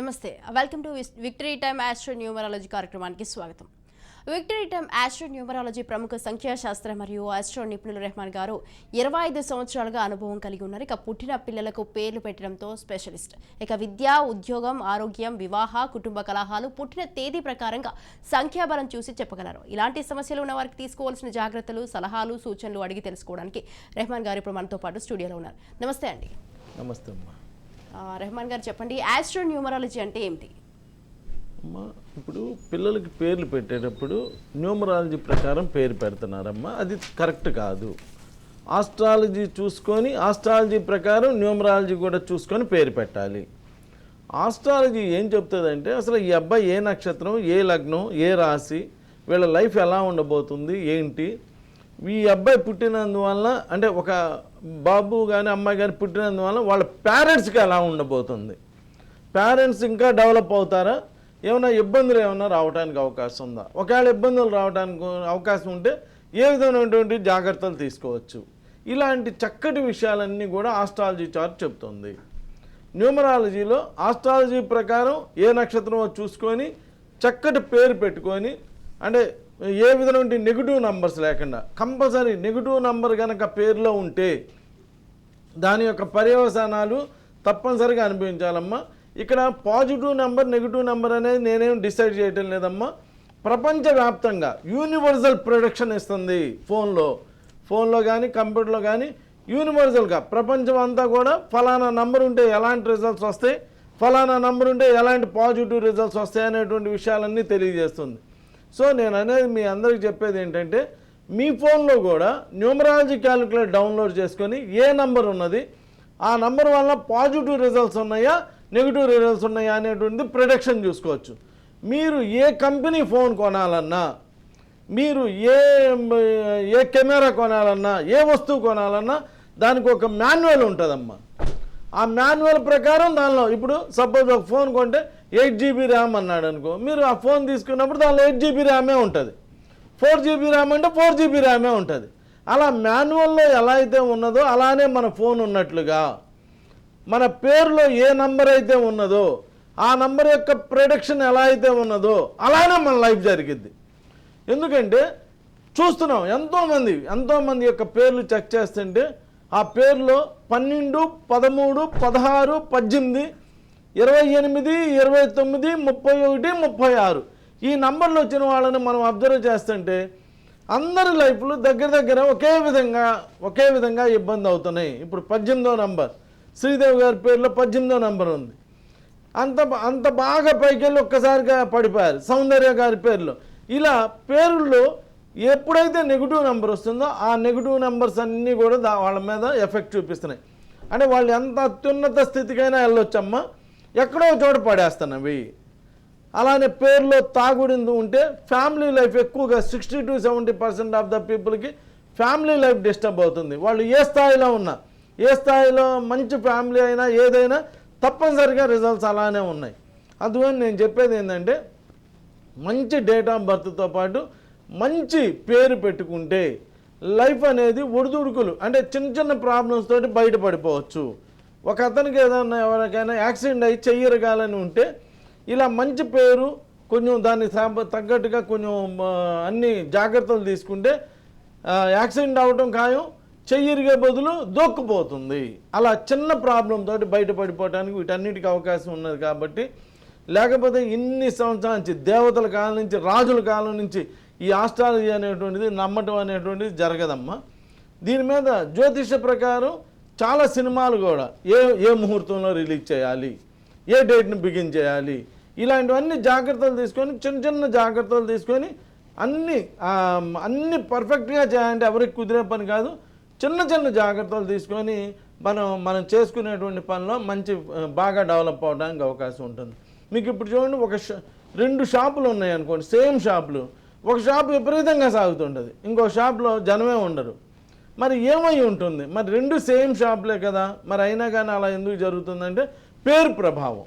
నమస్తే. Welcome to victory time astro numerology కార్యక్రమానికి స్వాగతం. విక్టరీ టైమ్ ఆస్ట్రో న్యూమరాలజీ ప్రముఖ సంఖ్యాశాస్త్ర మరియు ఆస్ట్రో నిపుణులు రెహమాన్ గారు ఇరవై ఐదు సంవత్సరాలుగా అనుభవం కలిగి ఉన్నారు. ఇక పుట్టిన పిల్లలకు పేర్లు పెట్టడంతో స్పెషలిస్ట్. ఇక విద్య ఉద్యోగం ఆరోగ్యం వివాహ కుటుంబ కలహాలు పుట్టిన తేదీ ప్రకారంగా సంఖ్యాబలం చూసి చెప్పగలరు. ఇలాంటి సమస్యలు ఉన్న వారికి తీసుకోవాల్సిన జాగ్రత్తలు సలహాలు సూచనలు అడిగి తెలుసుకోవడానికి రెహమాన్ గారు ఇప్పుడు మనతో పాటు స్టూడియోలో ఉన్నారు. నమస్తే అండి. నమస్తే అమ్మా. రెహమాన్ గారు చెప్పండి ఆస్ట్రో న్యూమరాలజీ అంటే ఏమిటి? అమ్మా ఇప్పుడు పిల్లలకి పేర్లు పెట్టేటప్పుడు న్యూమరాలజీ ప్రకారం పేరు పెడుతున్నారమ్మా. అది కరెక్ట్ కాదు. ఆస్ట్రాలజీ చూసుకొని ఆస్ట్రాలజీ ప్రకారం న్యూమరాలజీ కూడా చూసుకొని పేరు పెట్టాలి. ఆస్ట్రాలజీ ఏం చెప్తుందంటే అసలు ఈ అబ్బాయి ఏ నక్షత్రం ఏ లగ్నం ఏ రాశి వీళ్ళ లైఫ్ ఎలా ఉండబోతుంది ఏంటి? ఈ అబ్బాయి పుట్టినందువల్ల అంటే ఒక బాబు కానీ అమ్మాయి కానీ పుట్టినందువల్ల వాళ్ళ పేరెంట్స్కి ఎలా ఉండబోతుంది. పేరెంట్స్ ఇంకా డెవలప్ అవుతారా? ఏమైనా ఇబ్బందులు ఏమైనా రావడానికి అవకాశం ఉందా? ఒకవేళ ఇబ్బందులు రావడానికి అవకాశం ఉంటే ఏ విధమైనటువంటి జాగ్రత్తలు తీసుకోవచ్చు? ఇలాంటి చక్కటి విషయాలన్నీ కూడా ఆస్ట్రాలజీ చార్ట్ చెప్తుంది. న్యూమరాలజీలో ఆస్ట్రాలజీ ప్రకారం ఏ నక్షత్రమో చూసుకొని చక్కటి పేరు పెట్టుకొని అంటే ఏ విధమైన నెగిటివ్ నంబర్స్ లేకుండా కంపల్సరీ నెగిటివ్ నంబర్ కనుక పేరులో ఉంటే దాని యొక్క పర్యవసానాలు తప్పనిసరిగా అనిపించాలమ్మా ఇక్కడ పాజిటివ్ నెంబర్ నెగిటివ్ నెంబర్ అనేది నేనేం డిసైడ్ చేయటం లేదమ్మా. ప్రపంచవ్యాప్తంగా యూనివర్సల్ ప్రొడక్షన్ ఇస్తుంది ఫోన్లో. ఫోన్లో కానీ కంప్యూటర్లో కానీ యూనివర్సల్గా ప్రపంచం అంతా కూడా ఫలానా నంబర్ ఉంటే ఎలాంటి రిజల్ట్స్ వస్తాయి? ఫలానా నంబర్ ఉంటే ఎలాంటి పాజిటివ్ రిజల్ట్స్ వస్తాయి అనేటువంటి విషయాలన్నీ తెలియజేస్తుంది. సో నేను అనేది మీ అందరికి చెప్పేది ఏంటంటే మీ ఫోన్లో కూడా న్యూమరాలజీ క్యాలిక్యులేటర్ డౌన్లోడ్ చేసుకొని ఏ నంబర్ ఉన్నది ఆ నంబర్ వల్ల పాజిటివ్ రిజల్ట్స్ ఉన్నాయా నెగిటివ్ రిజల్ట్స్ ఉన్నాయా అనేటువంటిది ప్రొడక్షన్ చూసుకోవచ్చు. మీరు ఏ కంపెనీ ఫోన్ కొనాలన్నా మీరు ఏ ఏ కెమెరా కొనాలన్నా ఏ వస్తువు కొనాలన్నా దానికి ఒక మాన్యువల్ ఉంటుందమ్మా. ఆ మాన్యువల్ ప్రకారం దానిలో ఇప్పుడు సపోజ్ ఒక ఫోన్ కొంటే ఎయిట్ జీబీ ర్యామ్ అన్నాడు అనుకో మీరు ఆ ఫోన్ తీసుకున్నప్పుడు దానిలో ఎయిట్ జీబీ ర్యామే ఉంటుంది. ఫోర్ జీబీ ర్యామ్ అంటే ఫోర్ జీబీ ర్యామే ఉంటుంది. అలా మాన్యువల్లో ఎలా అయితే ఉన్నదో అలానే మన ఫోన్ ఉన్నట్లుగా మన పేరులో ఏ నంబర్ అయితే ఉన్నదో ఆ నంబర్ యొక్క ప్రొడక్షన్ ఎలా అయితే ఉన్నదో అలానే మన లైఫ్ జరిగిద్ది. ఎందుకంటే చూస్తున్నాం ఎంతోమంది ఎంతోమంది యొక్క పేర్లు చెక్ చేస్తుంటే ఆ పేర్లో పన్నెండు పదమూడు పదహారు పద్దెనిమిది ఇరవై ఎనిమిది ఇరవై తొమ్మిది ముప్పై ఒకటి ముప్పై ఆరు. ఈ నంబర్లు వచ్చిన వాళ్ళని మనం అబ్జర్వ్ చేస్తుంటే అందరి లైఫ్లు దగ్గర దగ్గర ఒకే విధంగా ఒకే విధంగా ఇబ్బంది అవుతున్నాయి. ఇప్పుడు పద్దెనిమిదో నంబర్. శ్రీదేవి గారి పేరులో పద్దెనిమిదో నంబర్ ఉంది. అంత అంత బాగా పైకి వెళ్ళి ఒక్కసారిగా పడిపోయారు సౌందర్య గారి పేర్లో. ఇలా పేరుల్లో ఎప్పుడైతే నెగిటివ్ నెంబర్ వస్తుందో ఆ నెగిటివ్ నెంబర్స్ అన్నీ కూడా వాళ్ళ మీద ఎఫెక్ట్ చూపిస్తున్నాయి. అంటే వాళ్ళు ఎంత అత్యున్నత స్థితికైనా వెళ్ళొచ్చమ్మా. ఎక్కడో ఒక చోట పడేస్తున్నవి. అలానే పేర్లో తాగుడింది ఉంటే ఫ్యామిలీ లైఫ్ ఎక్కువగా sixty two seventy percent of the పీపుల్కి ఫ్యామిలీ లైఫ్ డిస్టర్బ్ అవుతుంది. వాళ్ళు ఏ స్థాయిలో ఉన్నా ఏ స్థాయిలో మంచి ఫ్యామిలీ అయినా ఏదైనా తప్పనిసరిగా రిజల్ట్స్ అలానే ఉన్నాయి. అందువల్ల నేను చెప్పేది ఏంటంటే మంచి డేట్ ఆఫ్ బర్త్తో పాటు మంచి పేరు పెట్టుకుంటే లైఫ్ అనేది ఒడిదుడుకులు అంటే చిన్న చిన్న ప్రాబ్లమ్స్ తోటి బయటపడిపోవచ్చు. ఒక అతనికి ఏదైనా ఎవరికైనా యాక్సిడెంట్ అయ్యి చెయ్యరగాలని ఉంటే ఇలా మంచి పేరు కొంచెం దాన్ని తగ్గట్టుగా కొంచెం అన్ని జాగ్రత్తలు తీసుకుంటే యాక్సిడెంట్ అవ్వటం ఖాయం చెయ్యిరిగే బదులు దొక్కుపోతుంది. అలా చిన్న ప్రాబ్లం తోటి బయటపడిపోవడానికి వీటన్నిటికీ అవకాశం ఉన్నది కాబట్టి లేకపోతే ఇన్ని సంవత్సరాల నుంచి దేవతల కాలం నుంచి రాజుల కాలం నుంచి ఈ ఆస్ట్రాలజీ అనేటువంటిది నమ్మటం అనేటువంటిది జరగదమ్మా. దీని మీద జ్యోతిష ప్రకారం చాలా సినిమాలు కూడా ఏ ఏ ముహూర్తంలో రిలీజ్ చేయాలి ఏ డేట్ని బిగిన్ చేయాలి ఇలాంటివన్నీ జాగ్రత్తలు తీసుకొని చిన్న చిన్న జాగ్రత్తలు తీసుకొని అన్ని అన్ని పర్ఫెక్ట్గా చేయాలంటే ఎవరికి కుదిరే పని కాదు. చిన్న చిన్న జాగ్రత్తలు తీసుకొని మనం మనం చేసుకునేటువంటి పనిలో మంచి బాగా డెవలప్ అవడానికి అవకాశం ఉంటుంది. మీకు ఇప్పుడు చూడండి ఒక షా రెండు షాపులు ఉన్నాయి అనుకోండి సేమ్ షాపులు. ఒక షాప్ విపరీతంగా సాగుతుంటుంది. ఇంకో షాప్లో జనమే ఉండరు. మరి ఏమై ఉంటుంది? మరి రెండు సేమ్ షాపులే కదా. మరి అయినా కానీ అలా ఎందుకు జరుగుతుందంటే పేరు ప్రభావం.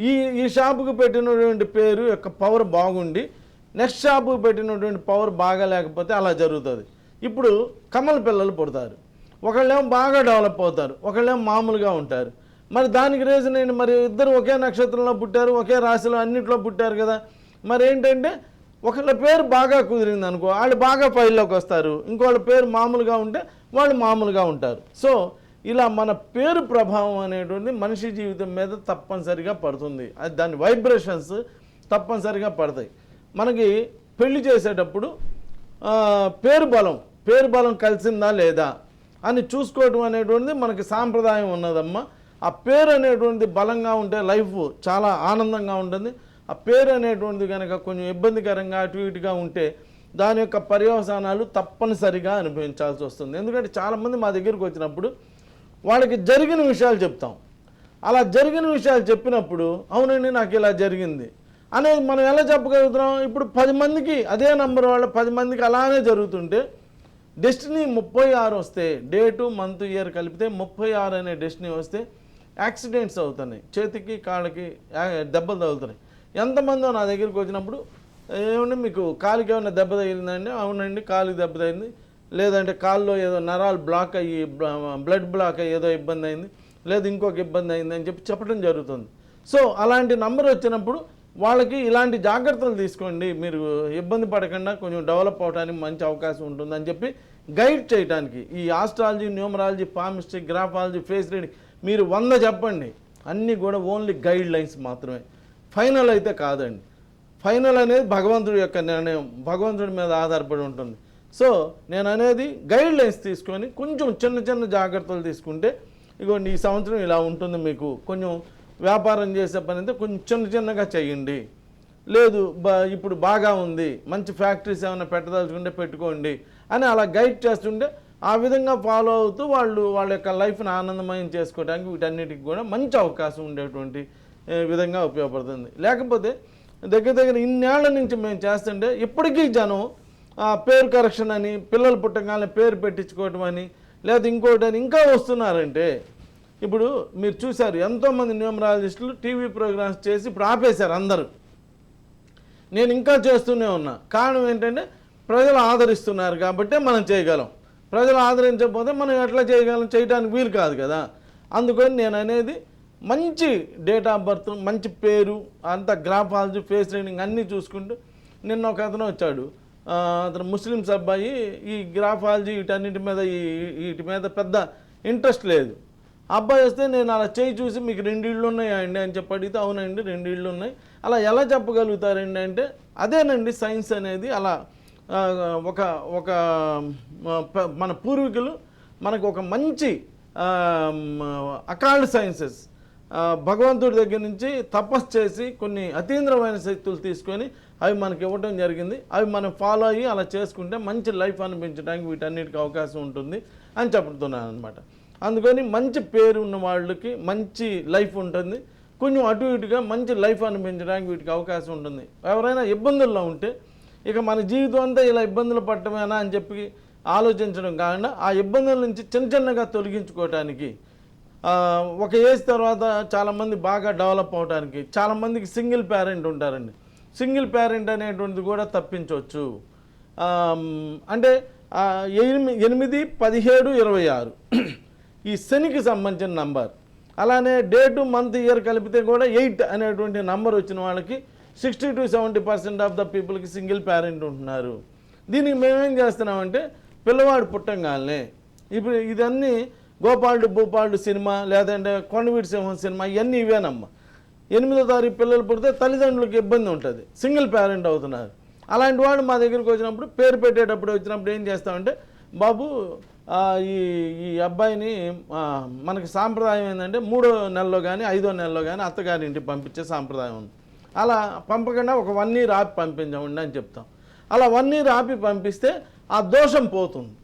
ఈ ఈ షాపుకు పెట్టినటువంటి పేరు యొక్క పవర్ బాగుండి నెక్స్ట్ షాపుకు పెట్టినటువంటి పవర్ బాగా లేకపోతే అలా జరుగుతుంది. ఇప్పుడు కమల పిల్లలు పుడతారు. ఒకళ్ళేమో బాగా డెవలప్ అవుతారు. ఒకళ్ళేమో మామూలుగా ఉంటారు. మరి దానికి రీజన్ ఏంటి? మరి ఇద్దరు ఒకే నక్షత్రంలో పుట్టారు ఒకే రాశిలో అన్నింటిలో పుట్టారు కదా. మరి ఏంటంటే ఒకళ్ళ పేరు బాగా కుదిరింది అనుకో వాళ్ళు బాగా ఫైల్లోకి వస్తారు. ఇంకోళ్ళ పేరు మామూలుగా ఉంటే వాళ్ళు మామూలుగా ఉంటారు. సో ఇలా మన పేరు ప్రభావం అనేటువంటి మనిషి జీవితం మీద తప్పనిసరిగా పడుతుంది. అది దాని వైబ్రేషన్స్ తప్పనిసరిగా పడతాయి. మనకి పెళ్ళి చేసేటప్పుడు పేరు బలం పేరు బలం కలిసిందా లేదా అని చూసుకోవడం అనేటువంటిది మనకి సాంప్రదాయం ఉన్నదమ్మా. ఆ పేరు అనేటువంటిది బలంగా ఉంటే లైఫ్ చాలా ఆనందంగా ఉంటుంది. ఆ పేరు అనేటువంటిది కనుక కొంచెం ఇబ్బందికరంగా అటు ఇటుగా ఉంటే దాని యొక్క పర్యవసానాలు తప్పనిసరిగా అనుభవించాల్సి వస్తుంది. ఎందుకంటే చాలామంది మా దగ్గరికి వచ్చినప్పుడు వాళ్ళకి జరిగిన విషయాలు చెప్తాం. అలా జరిగిన విషయాలు చెప్పినప్పుడు అవునండి నాకు ఇలా జరిగింది. అనేది మనం ఎలా చెప్పగలుగుతున్నాం? ఇప్పుడు పది మందికి అదే నంబర్ వాళ్ళ పది మందికి అలానే జరుగుతుంటే డెస్టినీ ముప్పై ఆరు వస్తే డేటు మంత్ ఇయర్ కలిపితే ముప్పై ఆరు అనే డెస్టినీ వస్తే యాక్సిడెంట్స్ అవుతున్నాయి. చేతికి కాళ్ళకి దెబ్బలు తగులుతున్నాయి. ఎంతమందో నా దగ్గరికి వచ్చినప్పుడు ఏమండి మీకు కాలుకి ఏమైనా దెబ్బ తగిలిందండి? అవునండి కాలుకి దెబ్బ తగింది లేదంటే కాల్లో ఏదో నరాలు బ్లాక్ అయ్యి బ్లడ్ బ్లాక్ అయ్యి ఏదో ఇబ్బంది అయింది. లేదు ఇంకొక ఇబ్బంది అయింది అని చెప్పి చెప్పడం జరుగుతుంది. సో అలాంటి నంబర్ వచ్చినప్పుడు వాళ్ళకి ఇలాంటి జాగ్రత్తలు తీసుకోండి. మీరు ఇబ్బంది పడకుండా కొంచెం డెవలప్ అవడానికి మంచి అవకాశం ఉంటుందని చెప్పి గైడ్ చేయడానికి ఈ astrology numerology palmistry graphology face reading మీరు వంద చెప్పండి. అన్నీ కూడా ఓన్లీ గైడ్ లైన్స్ మాత్రమే. ఫైనల్ అయితే కాదండి. ఫైనల్ అనేది భగవంతుడి యొక్క నిర్ణయం. భగవంతుడి మీద ఆధారపడి ఉంటుంది. సో నేను అనేది గైడ్ లైన్స్ తీసుకొని కొంచెం చిన్న చిన్న జాగ్రత్తలు తీసుకుంటే ఇగోండి ఈ సంవత్సరం ఇలా ఉంటుంది మీకు. కొంచెం వ్యాపారం చేసే పని అయితే కొంచెం చిన్న చిన్నగా చేయండి. లేదు బా ఇప్పుడు బాగా ఉంది. మంచి ఫ్యాక్టరీస్ ఏమైనా పెట్టదలుచుకుంటే పెట్టుకోండి అని అలా గైడ్ చేస్తుంటే ఆ విధంగా ఫాలో అవుతూ వాళ్ళు వాళ్ళ యొక్క లైఫ్ని ఆనందమయం చేసుకోవడానికి వీటన్నిటికి కూడా మంచి అవకాశం ఉండేటువంటి విధంగా ఉపయోగపడుతుంది. లేకపోతే దగ్గర దగ్గర ఇన్నేళ్ళ నుంచి మేము చేస్తుంటే ఇప్పటికీ జనం ఆ, పేరు కరెక్షన్ అని పిల్లలు పుట్టగానే పేరు పెట్టించుకోవటం అని లేదా ఇంకోటి అని ఇంకా వస్తున్నారంటే ఇప్పుడు మీరు చూశారు ఎంతోమంది న్యూమరాలజిస్టులు టీవీ ప్రోగ్రామ్స్ చేసి ఇప్పుడు ఆపేశారు అందరూ. నేను ఇంకా చేస్తూనే ఉన్నా. కారణం ఏంటంటే ప్రజలు ఆదరిస్తున్నారు కాబట్టి మనం చేయగలం. ప్రజలు ఆదరించకపోతే మనం ఎట్లా చేయగలం? చేయడానికి వీలు కాదు కదా. అందుకని నేను అనేది మంచి డేట్ ఆఫ్ బర్త్ మంచి పేరు అంత గ్రాఫాలజీ ఫేస్ రీడింగ్ అన్నీ చూసుకుంటూ నిన్న ఒక అతను వచ్చాడు. అతను ముస్లిమ్స్ అబ్బాయి ఈ గ్రాఫాలజీ వీటన్నిటి మీద ఈ వీటి మీద పెద్ద ఇంట్రెస్ట్ లేదు. అబ్బాయి వస్తే నేను అలా చేయి చూసి మీకు రెండు ఇళ్ళు ఉన్నాయా అండి అని చెప్పి అడిగితే అవునండి రెండు ఇళ్ళు ఉన్నాయి. అలా ఎలా చెప్పగలుగుతారండి అంటే అదేనండి సైన్స్ అనేది అలా ఒక ఒక ప- మన పూర్వీకులు మనకు ఒక మంచి అకాల్డ్ సైన్సెస్ భగవంతుడి దగ్గర నుంచి తపస్సు చేసి కొన్ని అతీంద్రమైన శక్తులు తీసుకొని అవి మనకి ఇవ్వడం జరిగింది. అవి మనం ఫాలో అయ్యి అలా చేసుకుంటే మంచి లైఫ్ అనిపించడానికి వీటన్నిటికీ అవకాశం ఉంటుంది అని చెప్తున్నాను అనమాట అందుకని మంచి పేరు ఉన్న వాళ్ళకి మంచి లైఫ్ ఉంటుంది. కొంచెం అటు ఇటుగా మంచి లైఫ్ అనిపించడానికి వీటికి అవకాశం ఉంటుంది. ఎవరైనా ఇబ్బందుల్లో ఉంటే ఇక మన జీవితం అంతా ఇలా ఇబ్బందులు పడటమేనా అని చెప్పి ఆలోచించడం కాకుండా ఆ ఇబ్బందుల నుంచి చిన్న చిన్నగా తొలగించుకోవటానికి ఒక ఏజ్ తర్వాత చాలామంది బాగా డెవలప్ అవడానికి చాలామందికి సింగిల్ పేరెంట్ ఉంటారండి. సింగిల్ పేరెంట్ అనేటువంటిది కూడా తప్పించవచ్చు. అంటే ఎనిమి- ఎనిమిది పదిహేడు ఇరవై ఆరు. ఈ శనికి సంబంధించిన నంబర్. అలానే డేటు మంత్ ఇయర్ కలిపితే కూడా ఎయిట్ అనేటువంటి నంబర్ వచ్చిన వాళ్ళకి sixty two seventy percent of the పీపుల్కి సింగిల్ పేరెంట్ ఉంటున్నారు. దీనికి మేమేం చేస్తున్నామంటే పిల్లవాడు పుట్టంగానే ఇప్పుడు ఇదన్నీ గోపాలుడు భూపాలుడు సినిమా లేదంటే కొండవీటి సింహం సినిమా ఇవన్నీ ఇవేనమ్మా. ఎనిమిదో తారీఖు పిల్లలు పుడితే తల్లిదండ్రులకు ఇబ్బంది ఉంటుంది. సింగిల్ పేరెంట్ అవుతున్నారు. అలాంటి వాడు మా దగ్గరికి వచ్చినప్పుడు పేరు పెట్టేటప్పుడు వచ్చినప్పుడు ఏం చేస్తామంటే బాబు ఈ ఈ అబ్బాయిని మనకి సాంప్రదాయం ఏంటంటే మూడో నెలలో కానీ ఐదో నెలలో కానీ అత్తగారి ఇంటికి పంపించే సాంప్రదాయం ఉంది. అలా పంపకుండా ఒక వన్ ఇయర్ ఆపి పంపించమండి అని చెప్తాం. అలా వన్ ఇయర్ ఆపి పంపిస్తే ఆ దోషం పోతుంది.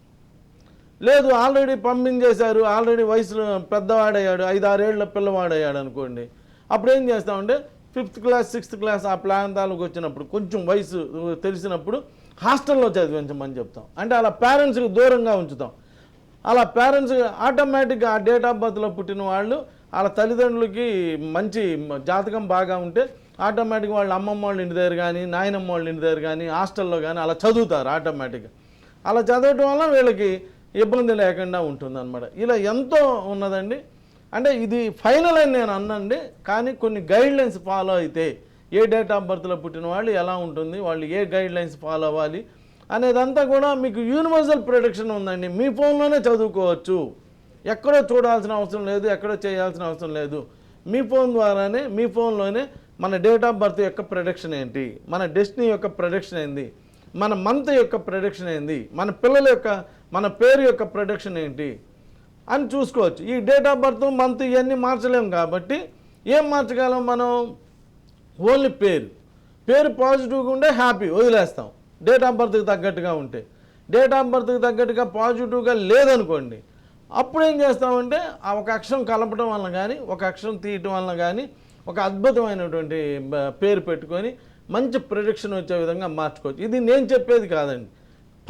లేదు ఆల్రెడీ పంపించేశారు ఆల్రెడీ వయసులో పెద్దవాడయ్యాడు ఐదు ఆరేళ్ళ పిల్లవాడయ్యాడు అనుకోండి. అప్పుడు ఏం చేస్తామంటే ఫిఫ్త్ క్లాస్ సిక్స్త్ క్లాస్ ఆ ప్రాంతాలకు వచ్చినప్పుడు కొంచెం వయసు తెలిసినప్పుడు హాస్టల్లో చదివించమని చెప్తాం. అంటే అలా పేరెంట్స్కి దూరంగా ఉంచుతాం. అలా పేరెంట్స్ ఆటోమేటిక్గా ఆ డేట్ ఆఫ్ బర్త్లో పుట్టిన వాళ్ళు వాళ్ళ తల్లిదండ్రులకి మంచి జాతకం బాగా ఉంటే ఆటోమేటిక్గా వాళ్ళ అమ్మమ్మ వాళ్ళ ఇంటి దగ్గర కానీ నాయనమ్మ వాళ్ళ ఇంటి దగ్గర కానీ హాస్టల్లో కానీ అలా చదువుతారు ఆటోమేటిక్గా అలా చదవటం వల్ల వీళ్ళకి ఇబ్బంది లేకుండా ఉంటుందన్నమాట. ఇలా ఎంతో ఉన్నదండి. అంటే ఇది ఫైనల్ అని నేను అన్నండి. కానీ కొన్ని గైడ్లైన్స్ ఫాలో అయితే ఏ డేట్ ఆఫ్ బర్త్లో పుట్టిన వాళ్ళు ఎలా ఉంటుంది వాళ్ళు ఏ గైడ్లైన్స్ ఫాలో అవ్వాలి అనేదంతా కూడా మీకు యూనివర్సల్ ప్రొడక్షన్ ఉందండి. మీ ఫోన్లోనే చదువుకోవచ్చు. ఎక్కడో చూడాల్సిన అవసరం లేదు ఎక్కడో చేయాల్సిన అవసరం లేదు. మీ ఫోన్ ద్వారానే మీ ఫోన్లోనే మన డేట్ ఆఫ్ బర్త్ యొక్క ప్రొడక్షన్ ఏంటి మన డెస్టినీ యొక్క ప్రొడక్షన్ ఏంటి మన మంత్ యొక్క ప్రొడక్షన్ ఏంటి మన పిల్లల యొక్క మన పేరు యొక్క ప్రొడక్షన్ ఏంటి? అని చూసుకోవచ్చు. ఈ డేట్ ఆఫ్ బర్త్ మంత్ ఇవన్నీ మార్చలేము కాబట్టి ఏం మార్చగలం మనం? ఓన్లీ పేరు. పేరు పాజిటివ్గా ఉంటే హ్యాపీ వదిలేస్తాం. డేట్ ఆఫ్ బర్త్కి తగ్గట్టుగా ఉంటే. డేట్ ఆఫ్ బర్త్కి తగ్గట్టుగా పాజిటివ్గా లేదనుకోండి అప్పుడు ఏం చేస్తామంటే ఆ ఒక అక్షరం కలపడం వలన కానీ ఒక అక్షరం తీయటం వలన కానీ ఒక అద్భుతమైనటువంటి పేరు పెట్టుకొని మంచి ప్రొడిక్షన్ వచ్చే విధంగా మార్చుకోవచ్చు. ఇది నేను చెప్పేది కాదండి.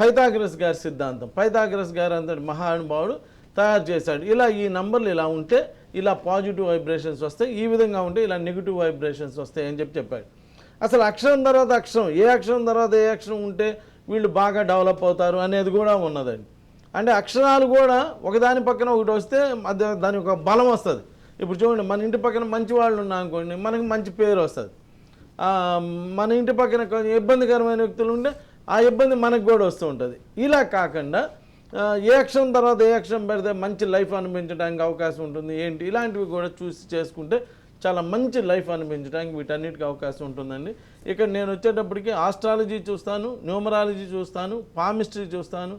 పైథాగ్రస్ గారి సిద్ధాంతం. పైథాగ్రస్ గారు అంతటి మహానుభావుడు తయారు చేశాడు. ఇలా ఈ నంబర్లు ఇలా ఉంటే ఇలా పాజిటివ్ వైబ్రేషన్స్ వస్తాయి ఈ విధంగా ఉంటే ఇలా నెగిటివ్ వైబ్రేషన్స్ వస్తాయి అని చెప్పి చెప్పాడు. అసలు అక్షరం తర్వాత అక్షరం ఏ అక్షరం తర్వాత ఏ అక్షరం ఉంటే వీళ్ళు బాగా డెవలప్ అవుతారు అనేది కూడా ఉన్నదండి. అంటే అక్షరాలు కూడా ఒకదాని పక్కన ఒకటి వస్తే దాని ఒక బలం వస్తుంది. ఇప్పుడు చూడండి మన ఇంటి పక్కన మంచి వాళ్ళు ఉన్నా అనుకోండి మనకి మంచి పేరు వస్తుంది. మన ఇంటి పక్కన కొంచెం ఇబ్బందికరమైన వ్యక్తులు ఉంటే ఆ ఇబ్బంది మనకు కూడా వస్తూ ఉంటుంది. ఇలా కాకుండా ఏ అక్షరం తర్వాత ఏ అక్షరం పెడితే మంచి లైఫ్ అనిపించడానికి అవకాశం ఉంటుంది ఏంటి? ఇలాంటివి కూడా చూసి చేసుకుంటే చాలా మంచి లైఫ్ అనిపించడానికి వీటన్నిటికీ అవకాశం ఉంటుందండి. ఇక్కడ నేను వచ్చేటప్పటికి ఆస్ట్రాలజీ చూస్తాను న్యూమరాలజీ చూస్తాను పామిస్ట్రీ చూస్తాను.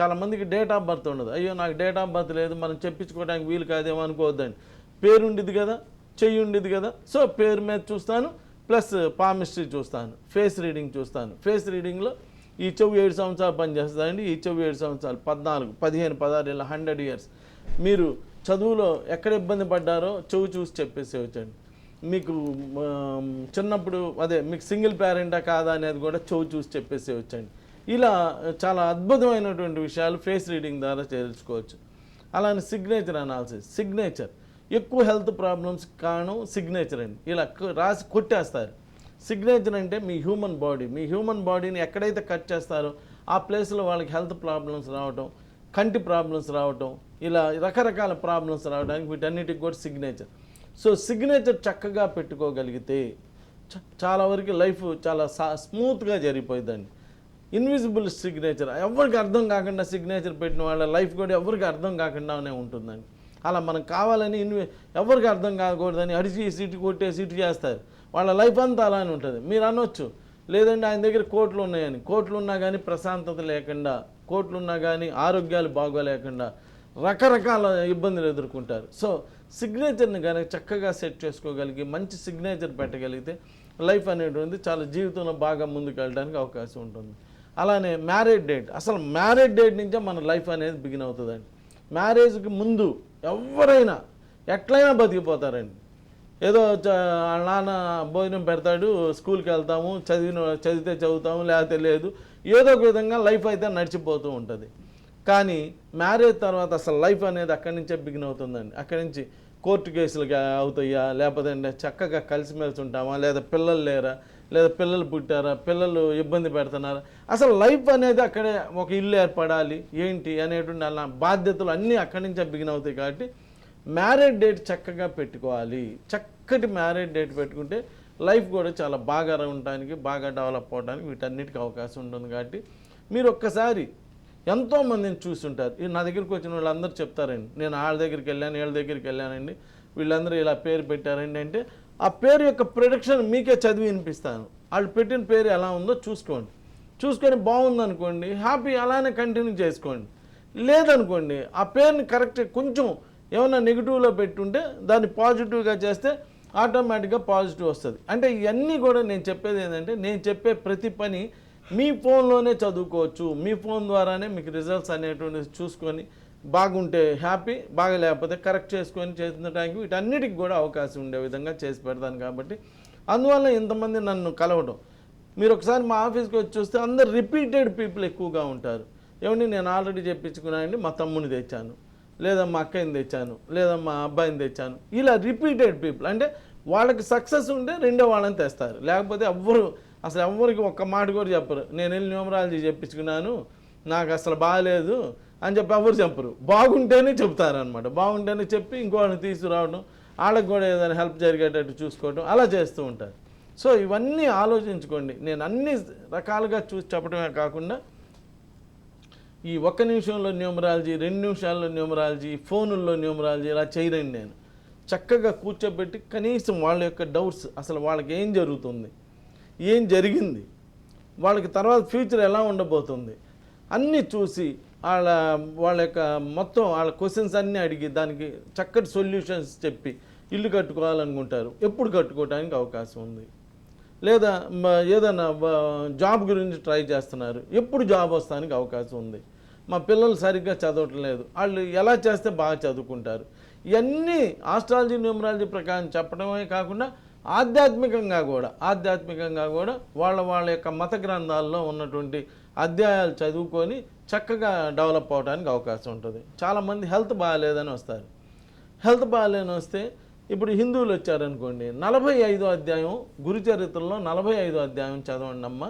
చాలా మందికి డేట్ ఆఫ్ బర్త్ ఉండదు. అయ్యో నాకు డేట్ ఆఫ్ బర్త్ లేదు మనం చెప్పించుకోవడానికి వీలు కాదేమో అనుకోవద్దండి. పేరు ఉండిద్ది కదా చెయ్యి ఉండిద్ది కదా సో పేరు మీద చూస్తాను. ప్లస్ పామిస్ట్రీ చూస్తాను ఫేస్ రీడింగ్ చూస్తాను. ఫేస్ రీడింగ్లో ఈ చెవు ఏడు సంవత్సరాలు పనిచేస్తుందండి ఈ చెవు ఏడు సంవత్సరాలు పద్నాలుగు పదిహేను పదహారు ఇలా హండ్రెడ్ ఇయర్స్. మీరు చదువులో ఎక్కడ ఇబ్బంది పడ్డారో చెవు చూసి చెప్పేసేవచ్చండి మీకు చిన్నప్పుడు అదే మీకు సింగిల్ పేరెంటా కాదా అనేది కూడా చెవు చూసి చెప్పేసేవచ్చండి ఇలా చాలా అద్భుతమైనటువంటి విషయాలు ఫేస్ రీడింగ్ ద్వారా తెలుసుకోవచ్చు. అలానే సిగ్నేచర్ అనాలిసిస్ సిగ్నేచర్. ఎక్కువ హెల్త్ ప్రాబ్లమ్స్ కారణం సిగ్నేచర్ అండి. ఇలా రాసి కొట్టేస్తారు. సిగ్నేచర్ అంటే మీ హ్యూమన్ బాడీ మీ హ్యూమన్ బాడీని ఎక్కడైతే కట్ చేస్తారో ఆ ప్లేస్లో వాళ్ళకి హెల్త్ ప్రాబ్లమ్స్ రావటం కంటి ప్రాబ్లమ్స్ రావటం ఇలా రకరకాల ప్రాబ్లమ్స్ రావడానికి వీటన్నిటికి కూడా సిగ్నేచర్ సో సిగ్నేచర్ చక్కగా పెట్టుకోగలిగితే చ- చాలా వరకు లైఫ్ చాలా సా స్మూత్గా జరిగిపోయిందండి ఇన్విజిబుల్ సిగ్నేచర్ ఎవరికి అర్థం కాకుండా సిగ్నేచర్ పెట్టిన వాళ్ళ లైఫ్ కూడా ఎవరికి అర్థం కాకుండానే ఉంటుందండి. అలా మనం కావాలని ఇన్వి ఎవరికి అర్థం కాకూడదని అడిచి సీటు కొట్టేసి ఇటు చేస్తారు. వాళ్ళ లైఫ్ అంతా అలానే ఉంటుంది. మీరు అనొచ్చు. లేదంటే ఆయన దగ్గర కోట్లు ఉన్నాయని. కోట్లు ఉన్నా కానీ ప్రశాంతత లేకుండా కోట్లు ఉన్నా కానీ ఆరోగ్యాలు బాగోలేకుండా రకరకాల ఇబ్బందులు ఎదుర్కొంటారు. సో సిగ్నేచర్ని కనుక చక్కగా సెట్ చేసుకోగలిగి మంచి సిగ్నేచర్ పెట్టగలిగితే లైఫ్ అనేటువంటిది చాలా జీవితంలో బాగా ముందుకు వెళ్ళడానికి అవకాశం ఉంటుంది. అలానే మ్యారేజ్ డేట్. అసలు మ్యారేజ్ డేట్ నుంచే మన లైఫ్ అనేది బిగిన్ అవుతుందండి. మ్యారేజ్కి ముందు ఎవరైనా ఎట్లయినా బతికిపోతారండి. ఏదో వాళ్ళ నాన్న భోజనం పెడతాడు స్కూల్కి వెళ్తాము చదివిన చదివితే చదువుతాము లేకపోతే లేదు. ఏదో ఒక విధంగా లైఫ్ అయితే నడిచిపోతూ ఉంటుంది. కానీ మ్యారేజ్ తర్వాత అసలు లైఫ్ అనేది అక్కడి నుంచే బిగిన్ అవుతుందండి. అక్కడి నుంచి కోర్టు కేసులు అవుతాయా? లేకపోతే చక్కగా కలిసిమెలిసి ఉంటామా? లేదా పిల్లలు లేరా? లేదా పిల్లలు పుట్టారా పిల్లలు ఇబ్బంది పెడుతున్నారా? అసలు లైఫ్ అనేది అక్కడే ఒక ఇల్లు ఏర్పడాలి. ఏంటి అనేటువంటి అలా బాధ్యతలు అన్నీ అక్కడి నుంచే బిగిన్ అవుతాయి కాబట్టి మ్యారేజ్ డేట్ చక్కగా పెట్టుకోవాలి. చక్కటి మ్యారేజ్ డేట్ పెట్టుకుంటే లైఫ్ కూడా చాలా బాగా ఉండటానికి బాగా డెవలప్ అవడానికి వీటన్నిటికీ అవకాశం ఉంటుంది కాబట్టి మీరు ఒక్కసారి ఎంతోమందిని చూస్తుంటారు నా దగ్గరికి వచ్చిన వాళ్ళందరూ చెప్తారండి. నేను వాళ్ళ దగ్గరికి వెళ్ళాను వీళ్ళ దగ్గరికి వెళ్ళానండి. వీళ్ళందరూ ఇలా పేరు పెట్టారండి అంటే ఆ పేరు యొక్క ప్రొడక్షన్ మీకే చదివి వినిపిస్తాను. వాళ్ళు పెట్టిన పేరు ఎలా ఉందో చూసుకోండి. చూసుకొని బాగుందనుకోండి హ్యాపీ అలానే కంటిన్యూ చేసుకోండి. లేదనుకోండి ఆ పేరుని కరెక్ట్ కొంచెం ఏమైనా నెగిటివ్లో పెట్టుంటే దాన్ని పాజిటివ్గా చేస్తే ఆటోమేటిక్గా పాజిటివ్ వస్తుంది. అంటే ఇవన్నీ కూడా నేను చెప్పేది ఏంటంటే నేను చెప్పే ప్రతి పని మీ ఫోన్లోనే చదువుకోవచ్చు. మీ ఫోన్ ద్వారానే మీకు రిజల్ట్స్ అనేటువంటిది చూసుకొని బాగుంటే హ్యాపీ బాగా లేకపోతే కరెక్ట్ చేసుకొని చేసినటానికి వీటన్నిటికి కూడా అవకాశం ఉండే విధంగా చేసి పెడతాను కాబట్టి అందువల్ల ఇంతమంది నన్ను కలవడం మీరు ఒకసారి మా ఆఫీస్కి వచ్చి చూస్తే అందరు రిపీటెడ్ పీపుల్ ఎక్కువగా ఉంటారు. ఏమండి నేను ఆల్రెడీ చెప్పించుకున్నానండి మా తమ్ముని తెచ్చాను లేదా మా అక్కని తెచ్చాను లేదా మా అబ్బాయిని తెచ్చాను. ఇలా రిపీటెడ్ పీపుల్ అంటే వాళ్ళకి సక్సెస్ ఉంటే రెండో వాళ్ళని తెస్తారు. లేకపోతే ఎవ్వరు అసలు ఎవ్వరికి ఒక్క మాట కూడా చెప్పరు. నేను వెళ్ళి న్యూమరాలజీ చెప్పించుకున్నాను నాకు అసలు బాగాలేదు అని చెప్పి ఎవరు చెప్పరు. బాగుంటేనే చెప్తారనమాట బాగుంటేనే చెప్పి ఇంకోళ్ళని తీసుకురావడం వాళ్ళకి కూడా ఏదైనా హెల్ప్ జరిగేటట్టు చూసుకోవడం అలా చేస్తూ ఉంటారు. సో ఇవన్నీ ఆలోచించుకోండి. నేను అన్ని రకాలుగా చూసి చెప్పడమే కాకుండా ఈ ఒక్క నిమిషంలో న్యూమరాలజీ రెండు నిమిషాల్లో న్యూమరాలజీ ఫోనుల్లో న్యూమరాలజీ ఇలా చేయరండి నేను. చక్కగా కూర్చోబెట్టి కనీసం వాళ్ళ యొక్క డౌట్స్ అసలు వాళ్ళకి ఏం జరుగుతుంది? ఏం జరిగింది? వాళ్ళకి తర్వాత ఫ్యూచర్ ఎలా ఉండబోతుంది? అన్నీ చూసి వాళ్ళ వాళ్ళ యొక్క మొత్తం వాళ్ళ క్వశ్చన్స్ అన్నీ అడిగి దానికి చక్కటి సొల్యూషన్స్ చెప్పి ఇల్లు కట్టుకోవాలనుకుంటారు. ఎప్పుడు కట్టుకోవడానికి అవకాశం ఉంది. లేదా ఏదైనా జాబ్ గురించి ట్రై చేస్తున్నారు. ఎప్పుడు జాబ్ వస్తానికి అవకాశం ఉంది. మా పిల్లలు సరిగ్గా చదవటం లేదు. వాళ్ళు ఎలా చేస్తే బాగా చదువుకుంటారు. ఇవన్నీ ఆస్ట్రాలజీ న్యూమరాలజీ ప్రకారం చెప్పడమే కాకుండా ఆధ్యాత్మికంగా కూడా ఆధ్యాత్మికంగా కూడా వాళ్ళ వాళ్ళ యొక్క మత గ్రంథాల్లో ఉన్నటువంటి అధ్యాయాలు చదువుకొని చక్కగా డెవలప్ అవడానికి అవకాశం ఉంటుంది. చాలామంది హెల్త్ బాగాలేదని వస్తారు. హెల్త్ బాగాలేని వస్తే ఇప్పుడు హిందువులు వచ్చారనుకోండి నలభై ఐదో అధ్యాయం గురుచరిత్రలో నలభై ఐదో అధ్యాయం చదవండి అమ్మ.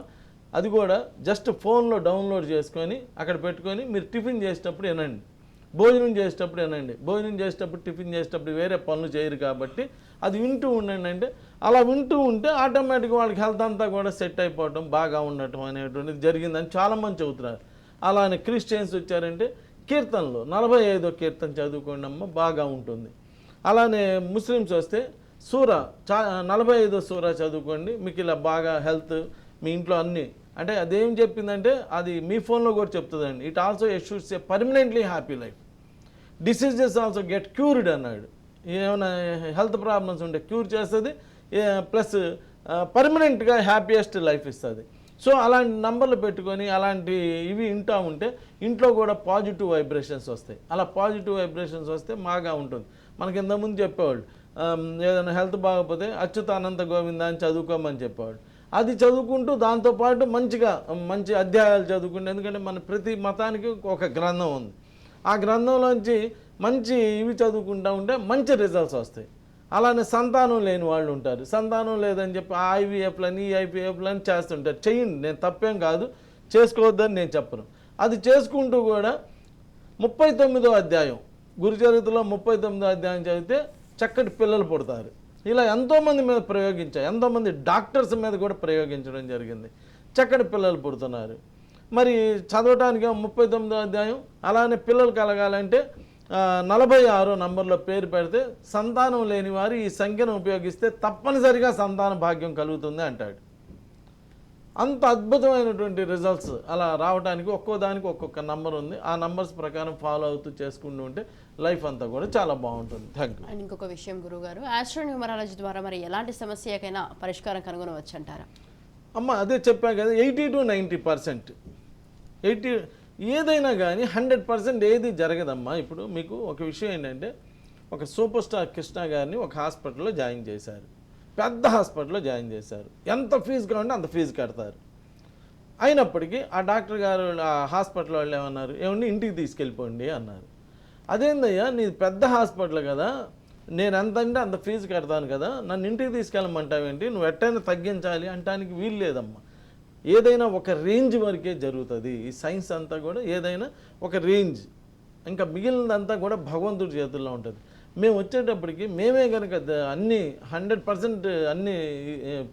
అది కూడా జస్ట్ ఫోన్లో డౌన్లోడ్ చేసుకొని అక్కడ పెట్టుకొని మీరు టిఫిన్ చేసేటప్పుడు వినండి. భోజనం చేసేటప్పుడు వినండి. భోజనం చేసేటప్పుడు టిఫిన్ చేసేటప్పుడు వేరే పనులు చేయరు కాబట్టి అది వింటూ ఉండండి అంటే అలా వింటూ ఉంటే ఆటోమేటిక్గా వాళ్ళకి హెల్త్ అంతా కూడా సెట్ అయిపోవటం బాగా ఉండటం అనేటువంటిది జరిగిందని చాలామంది చెబుతున్నారు. అలానే క్రిస్టియన్స్ వచ్చారంటే కీర్తనలు. నలభై ఐదో కీర్తన చదువుకోండి అమ్మ బాగా ఉంటుంది. అలానే ముస్లిమ్స్ వస్తే సూర చా నలభై ఐదో సూర చదువుకోండి. మీకు ఇలా బాగా హెల్త్ మీ ఇంట్లో అన్ని. అంటే అదేం చెప్పిందంటే అది మీ ఫోన్లో కూడా చెప్తుందండి. It also ఎష్యూస్ a permanently happy life. Diseases also get cured అన్నాడు. ఏమైనా హెల్త్ ప్రాబ్లమ్స్ ఉంటే క్యూర్ చేస్తుంది. ప్లస్ పర్మనెంట్గా హ్యాపీయెస్ట్ లైఫ్ ఇస్తుంది. సో అలాంటి నంబర్లు పెట్టుకొని అలాంటి ఇవి వింటూ ఉంటే ఇంట్లో కూడా పాజిటివ్ వైబ్రేషన్స్ వస్తాయి. అలా పాజిటివ్ వైబ్రేషన్స్ వస్తే మాగా ఉంటుంది. మనకి ఇంతకుముందు చెప్పేవాళ్ళు ఏదైనా హెల్త్ బాగపోతే అచ్యుత అనంత గోవింద అని చదువుకోమని చెప్పేవాడు అది చదువుకుంటూ దాంతోపాటు మంచిగా మంచి అధ్యాయాలు చదువుకుంటే ఎందుకంటే మన ప్రతి మతానికి ఒక గ్రంథం ఉంది. ఆ గ్రంథంలోంచి మంచి ఇవి చదువుకుంటూ ఉంటే మంచి రిజల్ట్స్ వస్తాయి. అలానే సంతానం లేని వాళ్ళు ఉంటారు. సంతానం లేదని చెప్పి ఆ ఐవీఎఫ్లని ఈ చేస్తుంటారు. చేయండి నేను తప్పేం కాదు. చేసుకోవద్దని నేను చెప్పను. అది చేసుకుంటూ కూడా ముప్పై తొమ్మిదో అధ్యాయం గురుచరిత్రలో ముప్పై తొమ్మిదో అధ్యాయం చదివితే చక్కటి పిల్లలు పుడతారు. ఇలా ఎంతోమంది మీద ప్రయోగించారు. ఎంతోమంది డాక్టర్స్ మీద కూడా ప్రయోగించడం జరిగింది. చక్కటి పిల్లలు పుడుతున్నారు. మరి చదవటానికి ముప్పై తొమ్మిదో అధ్యాయం అలానే పిల్లలు కలగాలంటే నలభై ఆరో నంబర్లో పేరు పెడితే సంతానం లేని వారు ఈ సంఖ్యను ఉపయోగిస్తే తప్పనిసరిగా సంతాన భాగ్యం కలుగుతుంది అంటాడు. అంత అద్భుతమైనటువంటి రిజల్ట్స్ అలా రావడానికి ఒక్కో దానికి ఒక్కొక్క నంబర్ ఉంది. ఆ నంబర్స్ ప్రకారం ఫాలో అవుతూ చేసుకుంటూ ఉంటే లైఫ్ అంతా కూడా చాలా బాగుంటుంది. థ్యాంక్ యూ అండ్ ఇంకొక విషయం గురుగారు ఆస్ట్రోన్యూమరాలజీ ద్వారా మరి ఎలాంటి సమస్యకైనా పరిష్కారం కనుగొనవచ్చు అంటారా అమ్మ అదే చెప్పా కదా eighty two ninety percent eighty ఏదైనా కానీ హండ్రెడ్ పర్సెంట్ ఏది జరగదమ్మా. ఇప్పుడు మీకు ఒక విషయం ఏంటంటే ఒక సూపర్ స్టార్ కృష్ణ గారిని ఒక హాస్పిటల్లో జాయిన్ చేశారు. పెద్ద హాస్పిటల్లో జాయిన్ చేశారు. ఎంత ఫీజు కావాలంటే అంత ఫీజు కడతారు. అయినప్పటికీ ఆ డాక్టర్ గారు ఆ హాస్పిటల్ వాళ్ళు ఏమన్నారు? ఏమండి ఇంటికి తీసుకెళ్ళిపోండి అన్నారు. అదేందయ్యా నీది పెద్ద హాస్పిటల్ కదా. నేను ఎంత అంటే అంత ఫీజు కడతాను కదా. నన్ను ఇంటికి తీసుకెళ్ళమంటావేంటి? నువ్వు ఎట్టైనా తగ్గించాలి అంటానికి వీలు లేదమ్మా. ఏదైనా ఒక రేంజ్ వరకే జరుగుతుంది. ఈ సైన్స్ అంతా కూడా ఏదైనా ఒక రేంజ్. ఇంకా మిగిలినదంతా కూడా భగవంతుడి చేతుల్లో ఉంటుంది. మేము వచ్చేటప్పటికి మేమే కనుక అన్నీ అన్ని హండ్రెడ్ పర్సెంట్ అన్నీ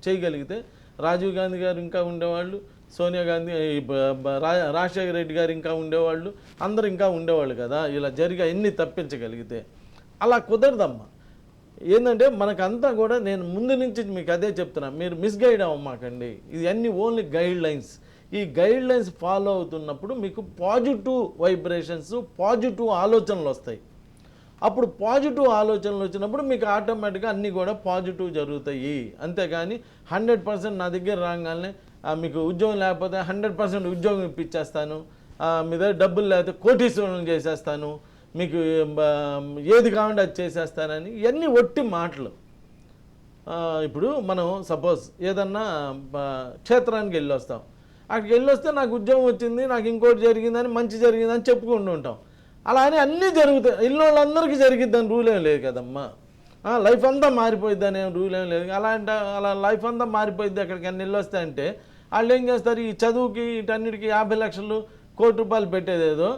చేయగలిగితే రాజీవ్ గాంధీ గారు ఇంకా ఉండేవాళ్ళు సోనియా గాంధీ ఈ రాజశేఖర రెడ్డి గారు ఇంకా ఉండేవాళ్ళు అందరూ ఇంకా ఉండేవాళ్ళు కదా. ఇలా జరిగా ఎన్ని తప్పించగలిగితే. అలా కుదరదమ్మా. ఏంటంటే మనకంతా కూడా నేను ముందు నుంచి మీకు అదే చెప్తున్నా. మీరు మిస్గైడ్ అవ్వమాకండి. ఇది అన్ని ఓన్లీ గైడ్ లైన్స్ ఈ గైడ్ లైన్స్ ఫాలో అవుతున్నప్పుడు మీకు పాజిటివ్ వైబ్రేషన్స్ పాజిటివ్ ఆలోచనలు వస్తాయి. అప్పుడు పాజిటివ్ ఆలోచనలు వచ్చినప్పుడు మీకు ఆటోమేటిక్గా అన్నీ కూడా పాజిటివ్ జరుగుతాయి. అంతేగాని హండ్రెడ్ పర్సెంట్ నా దగ్గర రాగానే మీకు ఉద్యోగం లేకపోతే హండ్రెడ్ పర్సెంట్ ఉద్యోగం ఇప్పించేస్తాను మీద మీ దగ్గర డబ్బులు లేకపోతే కోటీశ్వరం చేసేస్తాను. మీకు ఏది కావాలంటే అది చేసేస్తానని ఇవన్నీ ఒట్టి మాటలు. ఇప్పుడు మనం సపోజ్ ఏదన్నా క్షేత్రానికి వెళ్ళి వస్తాం అక్కడికి వెళ్ళి వస్తే నాకు ఉద్యోగం వచ్చింది నాకు ఇంకోటి జరిగిందని మంచి జరిగిందని చెప్పుకుంటూ ఉంటాం. అలా అని అన్నీ జరుగుతాయి వెళ్ళిన వాళ్ళందరికీ జరిగిద్దని రూల్ ఏం లేదు కదమ్మా. లైఫ్ అంతా మారిపోయిద్ది అనే రూల్ ఏం లేదు. అలా అంటే అలా లైఫ్ అంతా మారిపోయిద్ది అక్కడికి అన్ని వెళ్ళి అంటే వాళ్ళు ఏం చేస్తారు? ఈ చదువుకి వీటన్నిటికీ యాభై లక్షలు కోటి రూపాయలు పెట్టేదేదో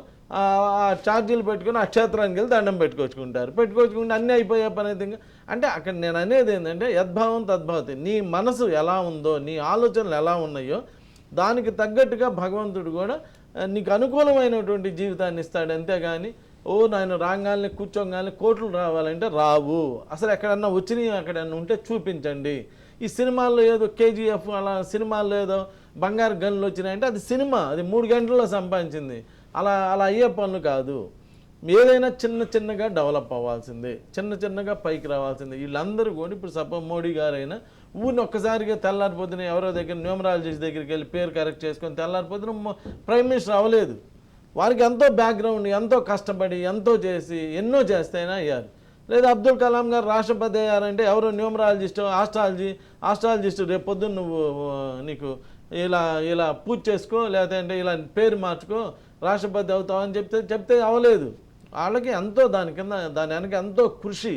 ఛార్జీలు పెట్టుకుని ఆ క్షేత్రానికి వెళ్ళి దండం పెట్టుకొచ్చుకుంటారు. పెట్టుకొచ్చుకుంటే అన్నీ అయిపోయే పని అయితే అంటే అక్కడ నేను అనేది ఏంటంటే యద్భావం తద్భావతి. నీ మనసు ఎలా ఉందో నీ ఆలోచనలు ఎలా ఉన్నాయో దానికి తగ్గట్టుగా భగవంతుడు కూడా నీకు అనుకూలమైనటువంటి జీవితాన్ని ఇస్తాడు అంతేగాని ఓ నాయన రాగాల్ని కూర్చోగానే కోట్లు రావాలంటే రావు. అసలు ఎక్కడన్నా వచ్చినాయి అక్కడన్నా ఉంటే చూపించండి. ఈ సినిమాల్లో ఏదో కేజీఎఫ్ అలా సినిమాల్లో ఏదో బంగారు గన్నులు వచ్చినాయంటే అది సినిమా. అది మూడు గంటల్లో సంపాదించింది. అలా అలా అయ్యే పనులు కాదు. ఏదైనా చిన్న చిన్నగా డెవలప్ అవ్వాల్సిందే. చిన్న చిన్నగా పైకి రావాల్సిందే. వీళ్ళందరూ కూడా ఇప్పుడు సప మోడీ గారైనా ఊరిని ఒక్కసారిగా తెల్లారిపోతున్న ఎవరో దగ్గర న్యూమరాలజిస్ట్ దగ్గరికి వెళ్ళి పేరు కరెక్ట్ చేసుకొని తెల్లారిపోతున్న ప్రైమ్ మినిస్టర్ అవ్వలేదు. వారికి ఎంతో బ్యాక్గ్రౌండ్ ఎంతో కష్టపడి ఎంతో చేసి ఎన్నో చేస్తేనే అయ్యారు. లేదా అబ్దుల్ కలాం గారు రాష్ట్రపతి అయ్యారంటే ఎవరో న్యూమరాలజిస్ట్ ఆస్ట్రాలజీ ఆస్ట్రాలజిస్ట్ రేపు పొద్దున్న నువ్వు నీకు ఇలా ఇలా పూజ చేసుకో లేదంటే ఇలా పేరు మార్చుకో రాష్ట్రపతి అవుతావు అని చెప్తే చెప్తే అవ్వలేదు వాళ్ళకి ఎంతో దాని కింద దాని వెనక ఎంతో కృషి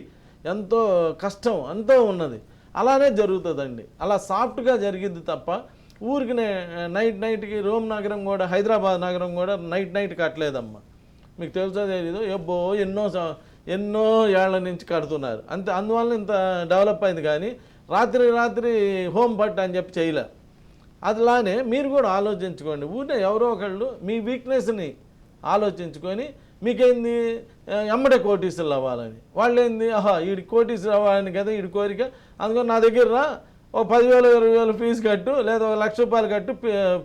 ఎంతో కష్టం ఎంతో ఉన్నది. అలానే జరుగుతుందండి. అలా సాఫ్ట్గా జరిగింది తప్ప ఊరికినే నైట్ నైట్కి రోమ్ నగరం కూడా హైదరాబాద్ నగరం కూడా నైట్ నైట్ కట్టలేదమ్మా. మీకు తెలుసో తెలీదు? ఎబ్బో ఎన్నో ఎన్నో ఏళ్ళ నుంచి కడుతున్నారు. అంతే అందువల్ల ఇంత డెవలప్ అయింది కానీ రాత్రి రాత్రి హోమ్ పట్ అని చెప్పి చేయలే. అదిలానే మీరు కూడా ఆలోచించుకోండి. ఊరినే ఎవరో ఒకళ్ళు మీ వీక్నెస్ని ఆలోచించుకొని మీకేంది ఎమ్మడే కోటీసులు అవ్వాలని. వాళ్ళు ఏంది ఆహా ఈడి కోటీసులు అవ్వాలని కదా ఈడి కోరిక. అందుకని నా దగ్గర రా ఓ పదివేలు ఇరవై వేలు ఫీజు కట్టు లేదా ఒక లక్ష రూపాయలు కట్టు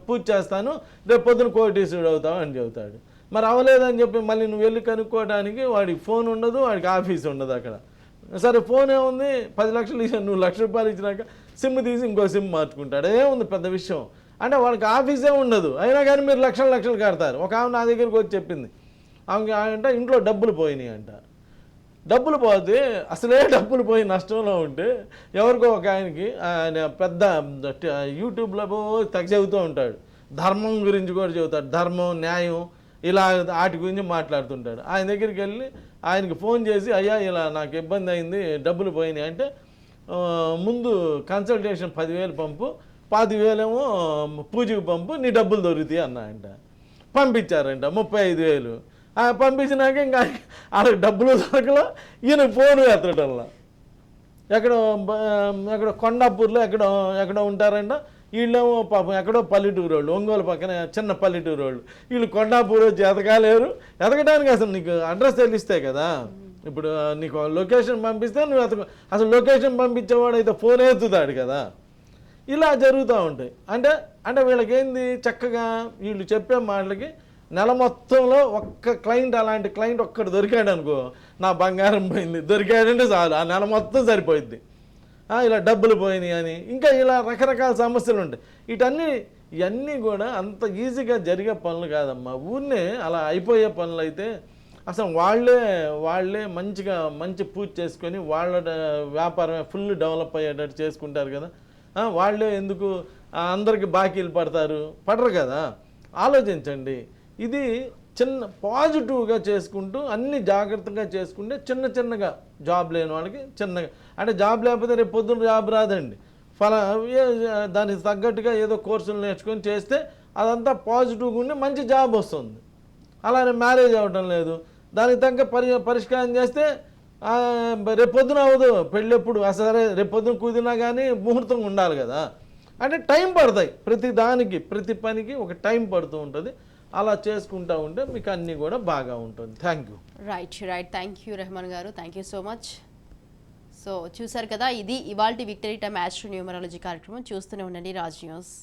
పూజ చేస్తాను. రేపు పొద్దున కోటీసుడు అవుతావు అని చెబుతాడు. మరి అవ్వలేదని చెప్పి మళ్ళీ నువ్వు వెళ్ళి కనుక్కోవడానికి వాడికి ఫోన్ ఉండదు వాడికి ఆఫీస్ ఉండదు అక్కడ. సరే ఫోన్ ఏముంది? పది లక్షలు ఇచ్చాను నువ్వు లక్ష రూపాయలు ఇచ్చినాక సిమ్ తీసి ఇంకో సిమ్ మార్చుకుంటాడు. ఏముంది పెద్ద విషయం? అంటే వాడికి ఆఫీసే ఉండదు. అయినా కానీ మీరు లక్షలు లక్షలు కడతారు. ఒక ఆమె నా దగ్గరికి వచ్చి చెప్పింది. ఆమెకి అంటే ఇంట్లో డబ్బులు పోయినాయి అంట. డబ్బులు పోతే అసలే డబ్బులు పోయి నష్టంలో ఉంటే ఎవరికో ఒక ఆయనకి ఆయన పెద్ద యూట్యూబ్లో పో తెగ చెబుతూ ఉంటాడు. ధర్మం గురించి కూడా చెబుతాడు. ధర్మం న్యాయం ఇలా వాటి గురించి మాట్లాడుతుంటాడు. ఆయన దగ్గరికి వెళ్ళి ఆయనకి ఫోన్ చేసి అయ్యా ఇలా నాకు ఇబ్బంది అయింది డబ్బులు పోయినాయి. అంటే ముందు కన్సల్టేషన్ పదివేలు పంపు పదివేలేమో పూజకు పంపు నీ డబ్బులు దొరుకుతాయి అన్నాయంట. పంపించారంట ముప్పై ఐదు వేలు. ఆ, పంపించినాక ఇంకా వాళ్ళకి డబ్బులు దొరకలో ఈయన ఫోన్ ఎత్తడంలా ఎక్కడో ఎక్కడో కొండాపూర్లో ఎక్కడో ఎక్కడో ఉంటారంట వీళ్ళేమో పాపం ఎక్కడో పల్లెటూరు వాళ్ళు ఒంగోలు పక్కన చిన్న పల్లెటూరు వాళ్ళు వీళ్ళు కొండాపూర్ వచ్చి ఎదగలేరు ఎదగడానికి అసలు నీకు అడ్రస్ తెలిస్తే కదా. ఇప్పుడు నీకు లొకేషన్ పంపిస్తే నువ్వు అతను అసలు లొకేషన్ పంపించేవాడు అయితే ఫోన్ ఎత్తుతాడు కదా. ఇలా జరుగుతూ ఉంటాయి. అంటే అంటే వీళ్ళకేంది? చక్కగా వీళ్ళు చెప్పే మాటలకి నెల మొత్తంలో ఒక్క క్లయింట్ అలాంటి క్లయింట్ ఒక్కడు దొరికాడు అనుకో నా బంగారం పోయింది. దొరికాడంటే చాలు. ఆ నెల మొత్తం సరిపోయింది ఇలా డబ్బులు పోయినాయి అని. ఇంకా ఇలా రకరకాల సమస్యలు ఉంటాయి. వీటన్నీ ఇవన్నీ కూడా అంత ఈజీగా జరిగే పనులు కాదమ్మా. ఊరినే అలా అయిపోయే పనులు అయితే అసలు వాళ్ళే వాళ్ళే మంచిగా మంచి పూజ చేసుకొని వాళ్ళ వ్యాపారం ఫుల్ డెవలప్ అయ్యేటట్టు చేసుకుంటారు కదా. వాళ్ళే ఎందుకు అందరికి బాకీలు పడతారు? పడరు కదా. ఆలోచించండి. ఇది చిన్న పాజిటివ్గా చేసుకుంటూ అన్ని జాగ్రత్తగా చేసుకుంటే చిన్న చిన్నగా జాబ్ లేని వాళ్ళకి చిన్నగా. అంటే జాబ్ లేకపోతే రేపు పొద్దున్న జాబ్ రాదండి. ఫలా దానికి తగ్గట్టుగా ఏదో కోర్సులు నేర్చుకొని చేస్తే అదంతా పాజిటివ్గా ఉండి మంచి జాబ్ వస్తుంది. అలానే మ్యారేజ్ అవ్వటం లేదు. దానికి తగ్గ పరి పరిష్కారం చేస్తే రేపొద్దున రేపు పొద్దున అవ్వదు. పెళ్ళప్పుడు అసలు రేపు పొద్దున కుదిరినా కానీ ముహూర్తం ఉండాలి కదా. అంటే టైం పడతాయి. ప్రతి దానికి ప్రతి పనికి ఒక టైం పడుతూ ఉంటుంది. అలా చేసుకుంటూ ఉంటే మీకు అన్నీ కూడా బాగా ఉంటుంది. Thank you. Right right. Thank you Rehman గారు. Thank you so much. So చూసారు కదా ఇది ఇవాల్టి విక్టరీ టైమ్ ఆస్ట్రో న్యూమరాలజీ కార్యక్రమం. చూస్తూనే ఉండండి రాజ్ న్యూస్.